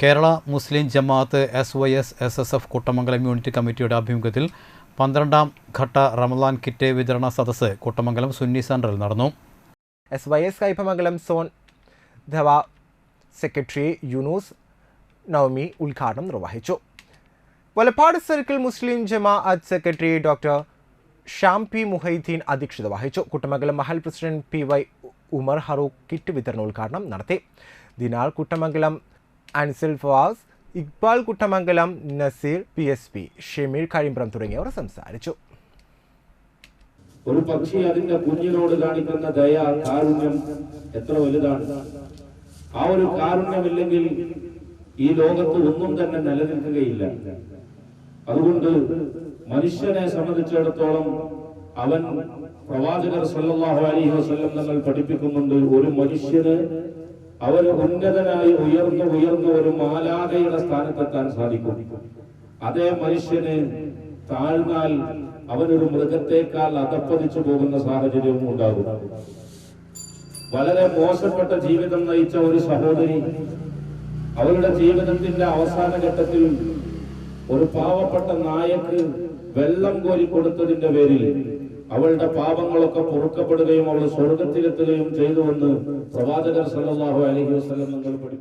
Kerala Muslim Jamaat S Y S S S F Kuttamangalam unit കമ്മിറ്റിയുടെ ആഭിമുഖ്യത്തിൽ പന്ത്രണ്ടാം ഘട്ട റമദാൻ കിറ്റ് വിതരണ സദസ്സ് കുട്ടമംഗലം സുന്നി സെന്ററിൽ നടന്നു. S Y S Kaipamangalam zone ധവ secretary Yunus Navami ഉദ്ഘാടനം നിർവഹിച്ചു. Valappad circle Muslim Jamaat secretary doctor Sham P Muhaiddeen അധ്യക്ഷത വഹിച്ചു. Kuttamangalam Mahal president P Y Umar Harooq kit വിതരണോദ്ഘാടനം നടത്തി. ദിനാൾ Kuttamangalam Ansil Fawas Iqbal Kuttamangalam Nazeer P S P Shameer Kazhimbram തുടങ്ങിയവർ സംസാരിച്ചു. ഒരു പക്ഷി അതിന്റെ കുഞ്ഞിനോട് കാണിക്കുന്ന ദയ കാരുണ്യം എത്ര വലുതാണ്. ആ ഒരു കാരുണ്യമില്ലെങ്കിൽ ഈ ലോകത്ത് ഒന്നും തന്നെ നിലനിൽക്കുകയില്ല. അതുകൊണ്ട് മനുഷ്യനെ സംബന്ധിച്ചിടത്തോളം അവൻ പ്രവാചകർ സല്ലാഹു അലൈഹി വസ്ലം തങ്ങൾ പഠിപ്പിക്കുന്നുണ്ട് ഒരു മനുഷ്യന് അവന് ഉന്നതനായി ഉയർന്നു ഉയർന്നു ഒരു മാലാകയുടെ സ്ഥാനത്തെത്താൻ സാധിക്കും. അതേ മനുഷ്യന് താഴ്ന്നാൽ അവനൊരു മൃഗത്തെക്കാൾ അതപ്പതിച്ചു പോകുന്ന സാഹചര്യവും ഉണ്ടാകും. വളരെ മോശപ്പെട്ട ജീവിതം നയിച്ച ഒരു സഹോദരി അവരുടെ ജീവിതത്തിന്റെ അവസാന ഘട്ടത്തിൽ ഒരു പാവപ്പെട്ട നായക്ക് വെള്ളം കോരി കൊടുത്തതിന്റെ പേരിൽ അവളുടെ പാപങ്ങളൊക്കെ പൊറുക്കപ്പെടുകയും അവൾ സ്വർഗത്തിലെത്തുകയും ചെയ്തുവെന്ന് പ്രവാചകർ സല്ലല്ലാഹു അലഹി വസ്ലം നിങ്ങൾ പഠിപ്പിച്ചു.